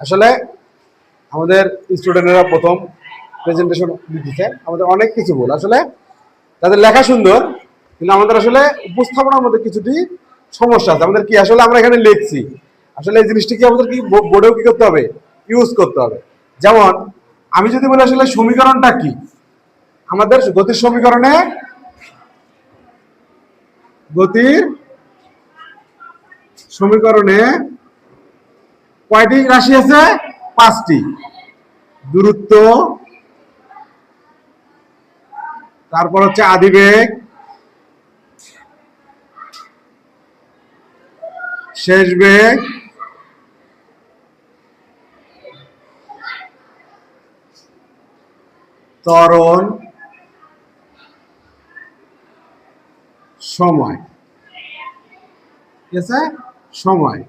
আসলে আমাদের স্টুডেন্টরা প্রথম প্রেজেন্টেশন দিতেছে। আমাদের অনেক কিছু বল আসলে তাদের লেখা সুন্দর, কিন্তু আমাদের আসলে উপস্থাপনার মধ্যে কিছুটি সমস্যা আছে। আমাদের কি, আসলে আমরা এখানে লিখছি। আসলে এই জিনিসটি কি আমাদের কি বোর্ডেও কি করতে হবে? ইউজ করতে হবে। যেমন, আমি যদি বলি আসলে সমীকরণটা কি? আমাদের গতির সমীকরণে গতির সমীকরণে কয়টি রাশি আছে? পাঁচটি। দূরত্ব। তারপর হচ্ছে আদিবেগ। শেষ বেগ। ত্বরণ। সময়। ঠিক আছে? সময়।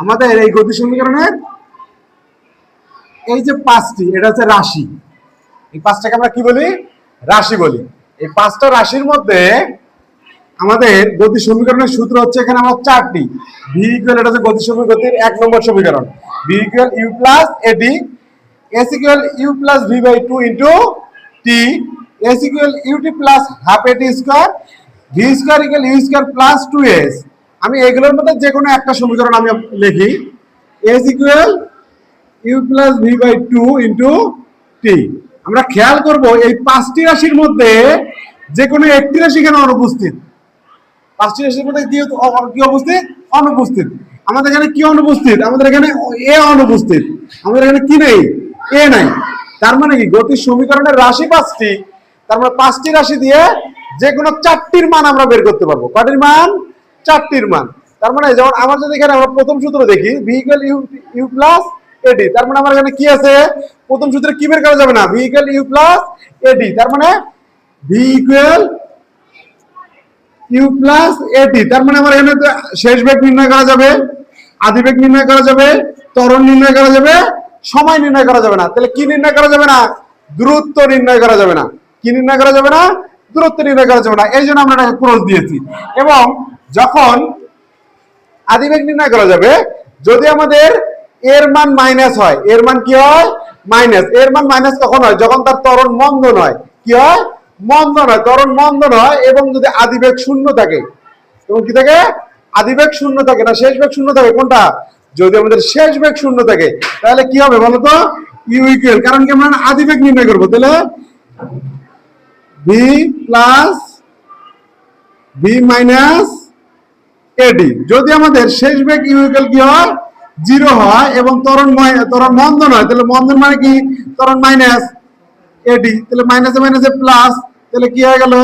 আমাদের এই গতি সমীকরণের এই যে পাঁচটি, এটা হচ্ছে রাশি। এই পাঁচটাকে আমরা কি বলি? রাশি বলি। এই পাঁচটা রাশির মধ্যে আমাদের গতি সমীকরণের সূত্র হচ্ছে এখানে আমার চারটি। ভি এটা হচ্ছে গতি সমীকরণ। গতির এক নম্বর সমীকরণ V U plus A T S equal U plus V by two into T S equal U T plus half A T square V square equal U square plus two S আমি এগুলোর মধ্যে যে কোনো একটা সমীকরণ আমি লিখি। S equal U plus V by two into T আমরা খেয়াল করব, এই পাঁচটি রাশির মধ্যে যে কোনো একটি রাশি কেন অনুপস্থিত? পাঁচটি রাশির মধ্যে কি কি উপস্থিত? অনুপস্থিত। আমাদের এখানে কি অনুপস্থিত? আমাদের এখানে এ অনুপস্থিত। আমাদের এখানে কি নেই? এ নাই। তার মানে কি? গতির সমীকরণের রাশি পাঁচটি। তার মানে পাঁচটি রাশি দিয়ে যে কোনো চারটির মান আমরা বের করতে পারব। কটির মান? চারটির মান। তার মানে যেমন আমার যদি এখানে আমরা প্রথম সূত্র দেখি V equal U U plus A T তার মানে আমার এখানে কি আছে? প্রথম সূত্রে কি বের করা যাবে না? ভিহিক্যাল ইউ প্লাস এডি তার মানে ভি ইকুয়াল ইউ প্লাস এটি তার মানে আমার এখানে শেষ বেগ নির্ণয় করা যাবে, আদি বেগ নির্ণয় করা যাবে, ত্বরণ নির্ণয় করা যাবে, সময় নির্ণয় করা যাবে না। তাহলে কি নির্ণয় করা যাবে না? দূরত্ব নির্ণয় করা যাবে না। কি নির্ণয় করা যাবে না? দূরত্ব নির্ণয় করা যাবে না। এই জন্য আমরা এটাকে ক্রস দিয়েছি। এবং যখন আদিবেগ নির্ণয় করা যাবে, যদি আমাদের এর মান মাইনাস হয়, এর মান কি হয়? মাইনাস এর মান মাইনাস কখন হয়? যখন তার ত্বরণ মন্দ নয় কি হয়? মন্দ নয় ত্বরণ মন্দ নয় এবং যদি আদিবেগ শূন্য থাকে এবং কি থাকে? আদিবেগ শূন্য থাকে না, শেষ বেগ শূন্য থাকে। কোনটা? যদি আমাদের শেষ বেগ শূন্য থাকে, তাহলে কি হবে বলতো? ইউ ইকুয়াল কারণ কি আমরা আদিবেগ নির্ণয় করব? তাহলে V plus V minus A T. যদি আমাদের শেষ বেগ ইউইকাল কি হয়? জিরো হয় এবং তরণ ময়- ত্বরণ মন্দ নয় তাহলে মন্দন মানে কি? তরণ মাইনাস এডি। তাহলে মাইনাসে মাইনাসে প্লাস তাহলে কি হয়ে গেল?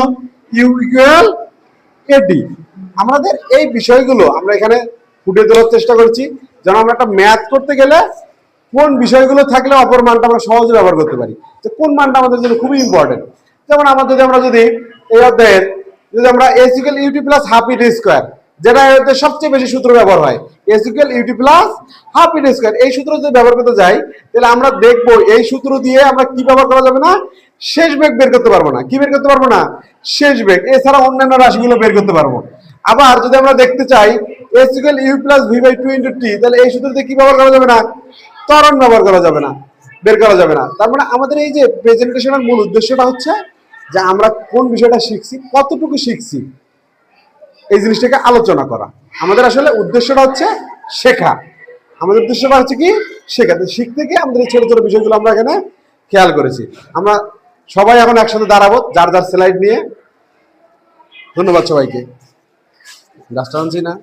U equal A T. আমাদের এই বিষয়গুলো আমরা এখানে ফুটে তোলার চেষ্টা করছি। যেন আমরা একটা ম্যাথ করতে গেলে কোন বিষয়গুলো থাকলে অপর মানটা আমরা সহজে ব্যবহার করতে পারি। যে কোন মানটা আমাদের জন্য খুবই ইম্পর্টেন্ট যেমন আমরা যদি আমরা যদি এই অধ্যায়ের, যদি আমরা S equal U T plus half at square যেটা সবচেয়ে বেশি সূত্র ব্যবহার হয়। S equal U T plus half at square এই সূত্র যদি ব্যবহার করতে যাই, তাহলে আমরা দেখব এই সূত্র দিয়ে আমরা কি ব্যবহার করা যাবে না? শেষ বেগ বের করতে পারব না। কি বের করতে পারব না? শেষ বেগ এছাড়া অন্যান্য রাশিগুলো বের করতে পারব। আবার যদি আমরা দেখতে চাই S equal U plus V by two into T তাহলে এই সূত্র দিয়ে কি ব্যবহার করা যাবে না? ত্বরণ ব্যবহার করা যাবে না। বের করা যাবে না। তার মানে আমাদের এই যে প্রেজেন্টেশনের মূল উদ্দেশ্যটা হচ্ছে যে আমরা কোন বিষয়টা শিখছি, কতটুকু শিখছি। এই জিনিসটাকে আলোচনা করা। আমাদের আসলে উদ্দেশ্যটা হচ্ছে শেখা। আমাদের উদ্দেশ্যটা হচ্ছে কি? শেখা। শিখতে গিয়ে আমাদের এই ছোট ছোট বিষয়গুলো আমরা এখানে খেয়াল করেছি। আমরা সবাই এখন একসাথে দাঁড়াবো, যার যার স্লাইড নিয়ে। ধন্যবাদ সবাইকে। গাছটা আনছি না।